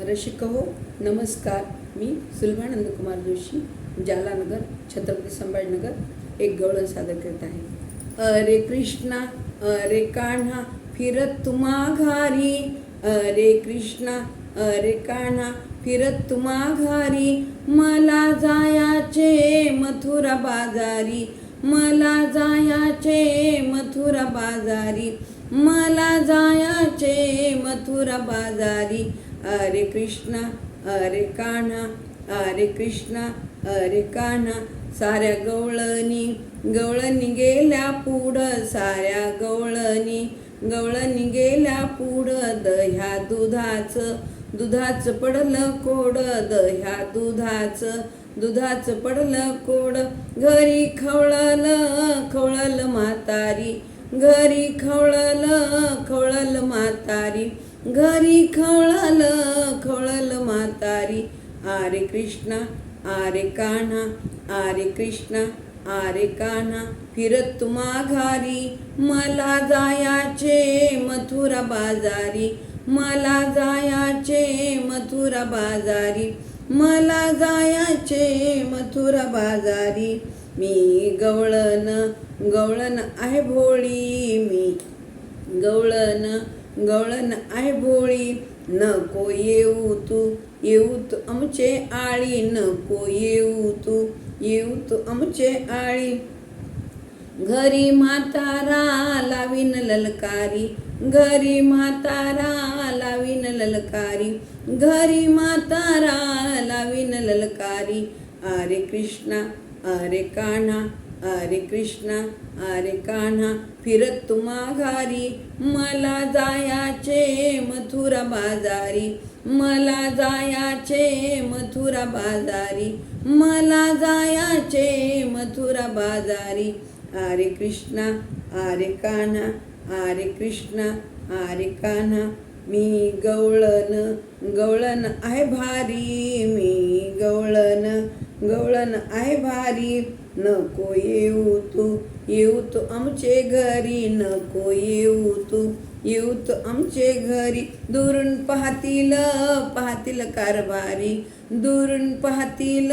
रसिक हो नमस्कार मी सुलभानंद कुमार जोशी जालानगर छत्रपती संभाजीनगर एक गवळण सादर करत आहे. अरे कृष्णा अरे कान्हा फिरत तुम्हा घारी अरे कृष्णा अरे कान्हा फिरत तुम्हा घारी मला जायाचे मथुरा बाजारी. मला जायाचे मथुरा बाजारी. मला जायाचे मथुरा बाजारी. अरे कृष्णा अरे कान्हा अरे कृष्णा अरे कान्हा साऱ्या गवळणी गवळणी गेल्या पुढं. साऱ्या गवळणी गवळणी गेल्या पुढं. दह्या दुधाचं दुधाचं पडलं कोड. दह्या दुधाचं दुधाचं पडलं कोड. घरी खवळलं खवळलं म्हातारी. घरी खवळलं खवळलं म्हातारी. घरी खळल खळल म्हातारी. आरे कृष्णा आरे कान्हा आरे कृष्णा आरे कान्हा. फिरत माघारी घारी मला जायाचे मथुरा बाजारी. मला जायाचे मथुरा बाजारी. मला जायाचे मथुरा बाजारी. मी गवळण गवळण आहे भोळी मी. गवळण गवळण आहे भोळी नको येऊ तू येऊ तू आमचे आळी नको येऊ तू येऊ तू आमचे आळी. घरी म्हातारा लावीन ललकारी घरी म्हातारा लावीन ललकारी घरी म्हातारा लावीन ललकारी. अरे कृष्णा अरे कान्हा अरे कृष्णा अरे कान्हा फिरत तुम्हा घारी मला जायाचे मथुरा बाजारी. मला जायाचे मथुरा बाजारी. मला जायाचे मथुरा बाजारी. अरे कृष्णा अरे कान्हा अरे कृष्णा अरे कान्हा. मी गवळण गवळण आहे भारी. मी गवळण गवळण आहे भारी नको येऊ तू येऊ तू आमचे घरी नको येऊ तू येऊ तू आमचे घरी दुरून पाहतील पाहतील कारभारी दुरून पाहतील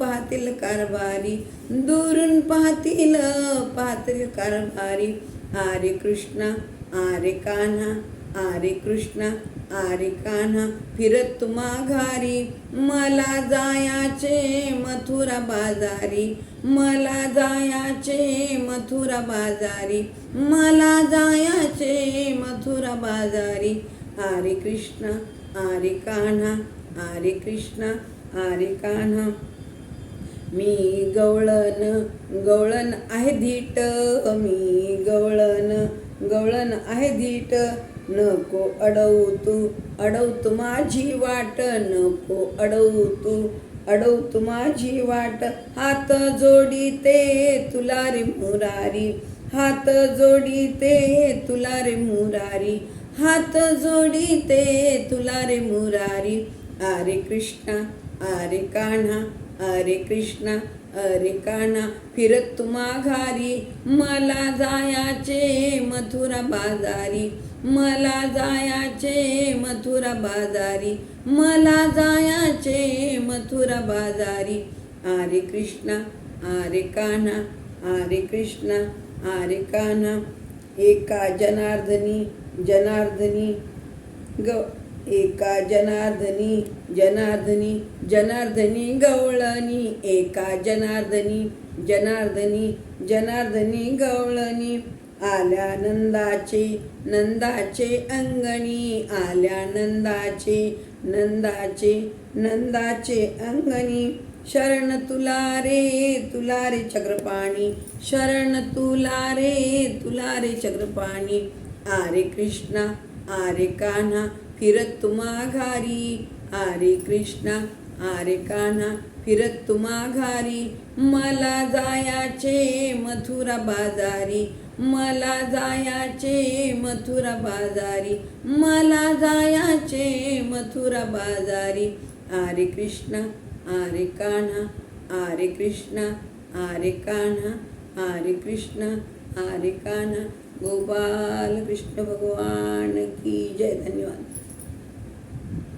पाहतील कारभारी दुरून पाहतील पाहतील कारभारी आरे कृष्णा आरे कान्हा आरे कृष्णा आरे कान्हा फिरत तुम्हा घारी मला जायाचे मथुरा बाजारी मला जायाचे मथुरा बाजारी मला जायाचे मथुरा बाजारी. आरे कृष्णा आरे कान्हा आरे कृष्णा आरे कान्हा. मी गवळण गवळण आहे धीट मी गवळण गवळण आहे धीट नको अडवू तू माझी वाट नको अडवू तू माझी वाट. हात जोडीते तुला रे मुरारी हात जोडीते तुला रे मुरारी हात जोडी ते तुला रे मुरारी. अरे कृष्णा अरे कान्हा अरे कृष्णा अरे कान्हा फिरत तुम्हा घारी मला जायाचे मथुरा बाजारी. मला जायाचे मथुरा बाजारी मला जायाचे मथुरा बाजारी. आरे कृष्णा आरे कान्हा आरे कृष्णा आरे कान्हा. एका जनार्दनी जनार्दनी ग एका जनार्दनी जनार्दनी जनार्दनी गवळणी. एका जनार्दनी जनार्दनी जनार्दनी गवळणी. आल्या नंदाचे नंदाचे अंगणी आल्या नंदाचे नंदाचे नंदाचे अंगणी. शरण तुला रे तुला रे चक्रपाणी. शरण तुला रे तुला रे चक्रपाणी. आरे कृष्णा आरे कान्हा फिरत तुम्हा घारी. आरे कृष्णा आरे कान्हा फिरत तुम्हा घारी. मला जायाचे मथुरा बाजारी. मला जायाचे मथुरा बाजारी मला जायाचे मथुरा बाजारी. आरे कृष्णा आरे कान्हा आरे कृष्णा आरे कान्हा आरे कृष्णा आरे कान्हा. गोपाल कृष्ण भगवान की जय. धन्यवाद.